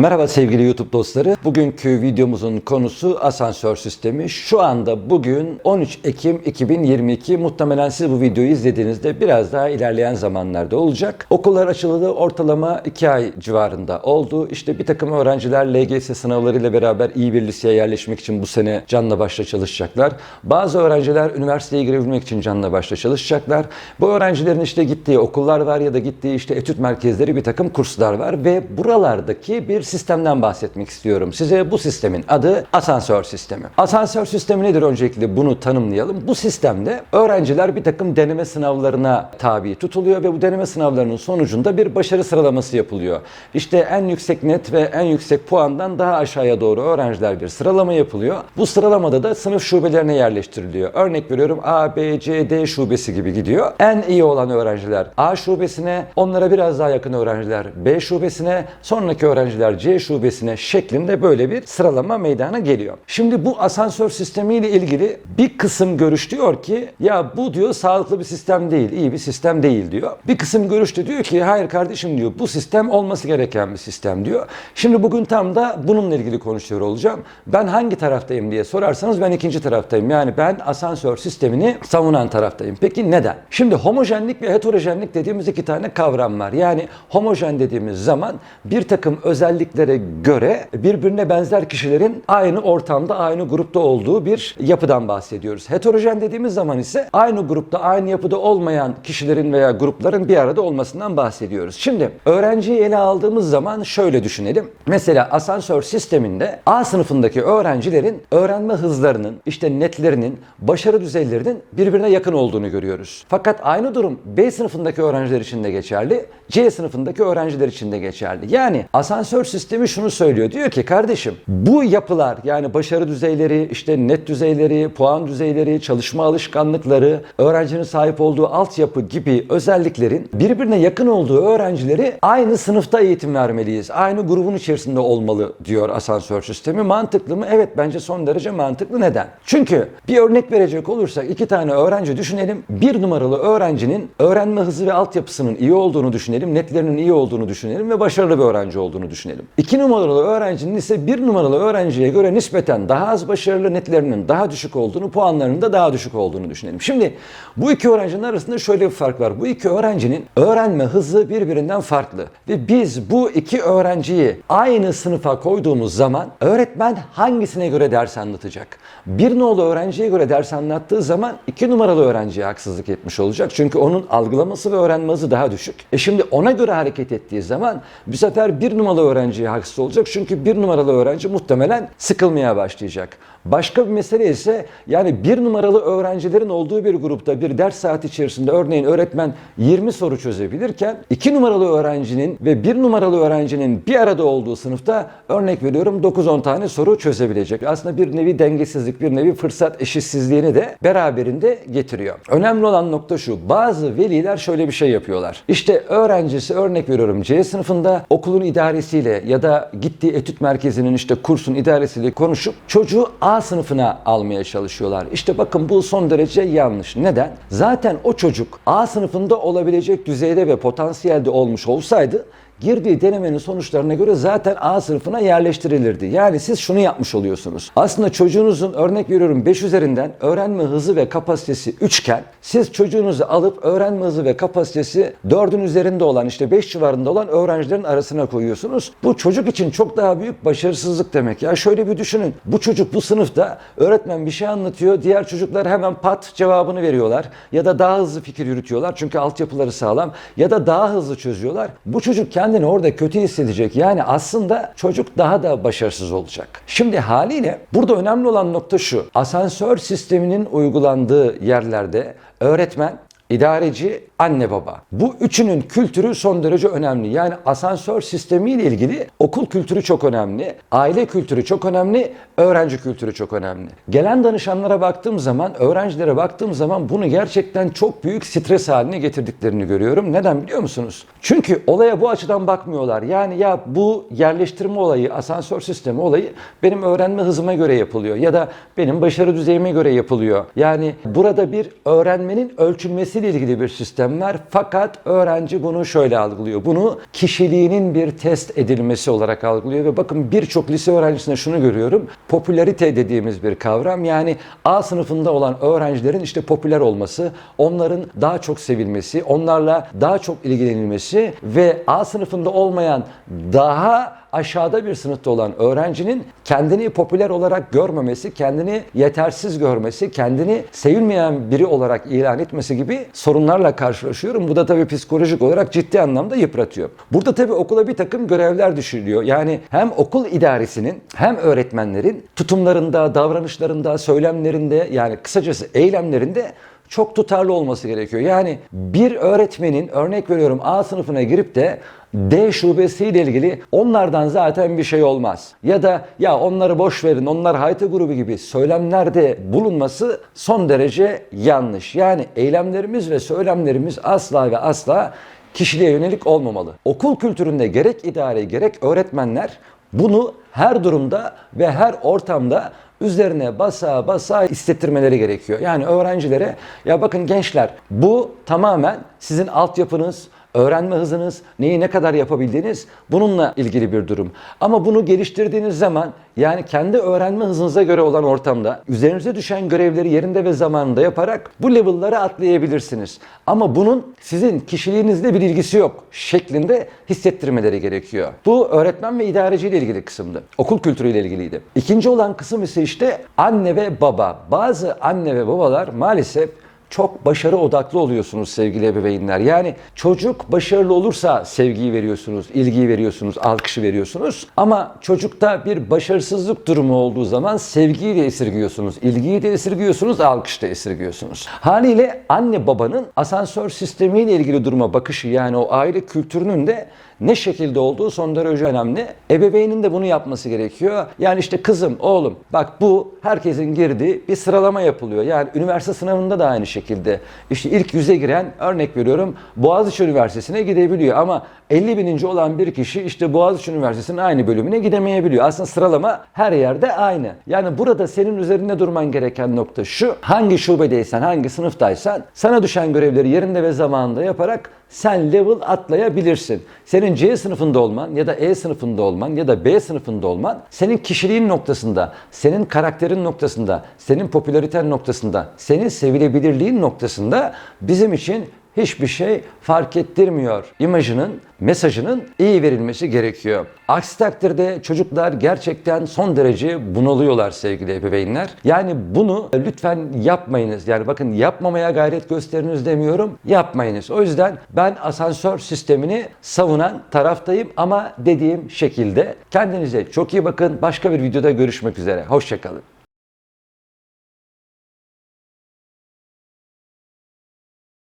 Merhaba sevgili YouTube dostları. Bugünkü videomuzun konusu asansör sistemi. Şu anda bugün 13 Ekim 2022. Muhtemelen siz bu videoyu izlediğinizde biraz daha ilerleyen zamanlarda olacak. Okullar açılalı ortalama 2 ay civarında oldu. İşte bir takım öğrenciler LGS sınavlarıyla beraber iyi bir liseye yerleşmek için bu sene canla başla çalışacaklar. Bazı öğrenciler üniversiteye girebilmek için canla başla çalışacaklar. Bu öğrencilerin işte gittiği okullar var ya da gittiği işte etüt merkezleri bir takım kurslar var ve buralardaki bir sistemden bahsetmek istiyorum. Size bu sistemin adı asansör sistemi. Asansör sistemi nedir öncelikle bunu tanımlayalım. Bu sistemde öğrenciler bir takım deneme sınavlarına tabi tutuluyor ve bu deneme sınavlarının sonucunda bir başarı sıralaması yapılıyor. İşte en yüksek net ve en yüksek puandan daha aşağıya doğru öğrenciler bir sıralama yapılıyor. Bu sıralamada da sınıf şubelerine yerleştiriliyor. Örnek veriyorum A, B, C, D şubesi gibi gidiyor. En iyi olan öğrenciler A şubesine, onlara biraz daha yakın öğrenciler B şubesine, sonraki öğrenciler C şubesine şeklinde böyle bir sıralama meydana geliyor. Şimdi bu asansör sistemiyle ilgili bir kısım görüş diyor ki ya bu diyor sağlıklı bir sistem değil, iyi bir sistem değil diyor. Bir kısım görüş de diyor ki hayır kardeşim diyor bu sistem olması gereken bir sistem diyor. Şimdi bugün tam da bununla ilgili konuşuyor olacağım. Ben hangi taraftayım diye sorarsanız ben ikinci taraftayım. Yani ben asansör sistemini savunan taraftayım. Peki neden? Şimdi homojenlik ve heterojenlik dediğimiz iki tane kavram var. Yani homojen dediğimiz zaman bir takım özelliklere göre birbirine benzer kişilerin aynı ortamda, aynı grupta olduğu bir yapıdan bahsediyoruz. Heterojen dediğimiz zaman ise aynı grupta, aynı yapıda olmayan kişilerin veya grupların bir arada olmasından bahsediyoruz. Şimdi öğrenciyi ele aldığımız zaman şöyle düşünelim. Mesela asansör sisteminde A sınıfındaki öğrencilerin öğrenme hızlarının, işte netlerinin, başarı düzeylerinin birbirine yakın olduğunu görüyoruz. Fakat aynı durum B sınıfındaki öğrenciler için de geçerli, C sınıfındaki öğrenciler için de geçerli. Yani asansör sistemi şunu söylüyor. Diyor ki kardeşim bu yapılar yani başarı düzeyleri, işte net düzeyleri, puan düzeyleri, çalışma alışkanlıkları, öğrencinin sahip olduğu altyapı gibi özelliklerin birbirine yakın olduğu öğrencileri aynı sınıfta eğitim vermeliyiz. Aynı grubun içerisinde olmalı diyor asansör sistemi. Mantıklı mı? Evet bence son derece mantıklı. Neden? Çünkü bir örnek verecek olursak iki tane öğrenci düşünelim. Bir numaralı öğrencinin öğrenme hızı ve altyapısının iyi olduğunu düşünelim. Netlerinin iyi olduğunu düşünelim ve başarılı bir öğrenci olduğunu düşünelim. İki numaralı öğrencinin ise bir numaralı öğrenciye göre nispeten daha az başarılı netlerinin daha düşük olduğunu, puanlarının da daha düşük olduğunu düşünelim. Şimdi bu iki öğrencinin arasında şöyle bir fark var. Bu iki öğrencinin öğrenme hızı birbirinden farklı. Ve biz bu iki öğrenciyi aynı sınıfa koyduğumuz zaman öğretmen hangisine göre ders anlatacak? Bir nolu öğrenciye göre ders anlattığı zaman iki numaralı öğrenciye haksızlık etmiş olacak. Çünkü onun algılaması ve öğrenme hızı daha düşük. E şimdi ona göre hareket ettiği zaman bu sefer bir numaralı öğrenciye haksız olacak. Çünkü bir numaralı öğrenci muhtemelen sıkılmaya başlayacak. Başka bir mesele ise yani bir numaralı öğrencilerin olduğu bir grupta bir ders saati içerisinde örneğin öğretmen 20 soru çözebilirken iki numaralı öğrencinin ve bir numaralı öğrencinin bir arada olduğu sınıfta örnek veriyorum 9-10 tane soru çözebilecek. Aslında bir nevi dengesizlik, bir nevi fırsat eşitsizliğini de beraberinde getiriyor. Önemli olan nokta şu. Bazı veliler şöyle bir şey yapıyorlar. İşte öğrencisi örnek veriyorum C sınıfında okulun idaresiyle ya da gittiği etüt merkezinin işte kursun idaresiyle konuşup çocuğu A sınıfına almaya çalışıyorlar. İşte bakın bu son derece yanlış. Neden? Zaten o çocuk A sınıfında olabilecek düzeyde ve potansiyelde olmuş olsaydı girdiği denemenin sonuçlarına göre zaten A sınıfına yerleştirilirdi. Yani siz şunu yapmış oluyorsunuz. Aslında çocuğunuzun örnek veriyorum 5 üzerinden öğrenme hızı ve kapasitesi 3 iken siz çocuğunuzu alıp öğrenme hızı ve kapasitesi 4'ün üzerinde olan işte 5 civarında olan öğrencilerin arasına koyuyorsunuz. Bu çocuk için çok daha büyük başarısızlık demek. Ya şöyle bir düşünün. Bu çocuk bu sınıfta öğretmen bir şey anlatıyor. Diğer çocuklar hemen pat cevabını veriyorlar. Ya da daha hızlı fikir yürütüyorlar. Çünkü altyapıları sağlam. Ya da daha hızlı çözüyorlar. Bu çocuk kendini orada kötü hissedecek. Yani aslında çocuk daha da başarısız olacak. Şimdi haliyle burada önemli olan nokta şu. Asansör sisteminin uygulandığı yerlerde öğretmen İdareci, anne baba. Bu üçünün kültürü son derece önemli. Yani asansör sistemiyle ilgili okul kültürü çok önemli, aile kültürü çok önemli, öğrenci kültürü çok önemli. Gelen danışanlara baktığım zaman, öğrencilere baktığım zaman bunu gerçekten çok büyük stres haline getirdiklerini görüyorum. Neden biliyor musunuz? Çünkü olaya bu açıdan bakmıyorlar. Yani ya bu yerleştirme olayı, asansör sistemi olayı benim öğrenme hızıma göre yapılıyor ya da benim başarı düzeyime göre yapılıyor. Yani burada bir öğrenmenin ölçülmesi ile ilgili bir sistem var. Fakat öğrenci bunu şöyle algılıyor. Bunu kişiliğinin bir test edilmesi olarak algılıyor ve bakın birçok lise öğrencisinde şunu görüyorum. Popülarite dediğimiz bir kavram. Yani A sınıfında olan öğrencilerin işte popüler olması, onların daha çok sevilmesi, onlarla daha çok ilgilenilmesi ve A sınıfında olmayan daha aşağıda bir sınıfta olan öğrencinin kendini popüler olarak görmemesi, kendini yetersiz görmesi, kendini sevilmeyen biri olarak ilan etmesi gibi sorunlarla karşılaşıyorum. Bu da tabii psikolojik olarak ciddi anlamda yıpratıyor. Burada tabii okula bir takım görevler düşürülüyor. Yani hem okul idaresinin hem öğretmenlerin tutumlarında, davranışlarında, söylemlerinde yani kısacası eylemlerinde çok tutarlı olması gerekiyor. Yani bir öğretmenin örnek veriyorum A sınıfına girip de D şubesiyle ilgili onlardan zaten bir şey olmaz. Ya da ya onları boş verin, onlar hayta grubu gibi söylemlerde bulunması son derece yanlış. Yani eylemlerimiz ve söylemlerimiz asla ve asla kişiliğe yönelik olmamalı. Okul kültüründe gerek idare gerek öğretmenler bunu her durumda ve her ortamda üzerine basa basa hissettirmeleri gerekiyor. Yani öğrencilere ya bakın gençler bu tamamen sizin altyapınız, öğrenme hızınız, neyi ne kadar yapabildiğiniz bununla ilgili bir durum. Ama bunu geliştirdiğiniz zaman yani kendi öğrenme hızınıza göre olan ortamda üzerinize düşen görevleri yerinde ve zamanında yaparak bu level'ları atlayabilirsiniz. Ama bunun sizin kişiliğinizle bir ilgisi yok şeklinde hissettirmeleri gerekiyor. Bu öğretmen ve idareciyle ilgili kısımdı. Okul kültürüyle ilgiliydi. İkinci olan kısım ise işte anne ve baba. Bazı anne ve babalar maalesef çok başarı odaklı oluyorsunuz sevgili ebeveynler. Yani çocuk başarılı olursa sevgiyi veriyorsunuz, ilgiyi veriyorsunuz, alkışı veriyorsunuz. Ama çocukta bir başarısızlık durumu olduğu zaman sevgiyi de esirgiyorsunuz, ilgiyi de esirgiyorsunuz, alkışı da esirgiyorsunuz. Haliyle anne babanın asansör sistemiyle ilgili duruma bakışı yani o aile kültürünün de ne şekilde olduğu son derece önemli. Ebeveynin de bunu yapması gerekiyor. Yani işte kızım, oğlum bak bu herkesin girdiği bir sıralama yapılıyor. Yani üniversite sınavında da aynı şekilde. İşte ilk yüze giren örnek veriyorum Boğaziçi Üniversitesi'ne gidebiliyor ama 50 bininci olan bir kişi işte Boğaziçi Üniversitesi'nin aynı bölümüne gidemeyebiliyor. Aslında sıralama her yerde aynı. Yani burada senin üzerinde durman gereken nokta şu. Hangi şubedeysen, hangi sınıftaysan sana düşen görevleri yerinde ve zamanında yaparak sen level atlayabilirsin. Senin C sınıfında olman ya da E sınıfında olman ya da B sınıfında olman senin kişiliğin noktasında, senin karakterin noktasında, senin popülariten noktasında, senin sevilebilirliğin noktasında bizim için hiçbir şey fark ettirmiyor. İmajının, mesajının iyi verilmesi gerekiyor. Aksi takdirde çocuklar gerçekten son derece bunalıyorlar sevgili ebeveynler. Yani bunu lütfen yapmayınız. Yani bakın yapmamaya gayret gösteriniz demiyorum. Yapmayınız. O yüzden ben asansör sistemini savunan taraftayım ama dediğim şekilde. Kendinize çok iyi bakın. Başka bir videoda görüşmek üzere. Hoşçakalın.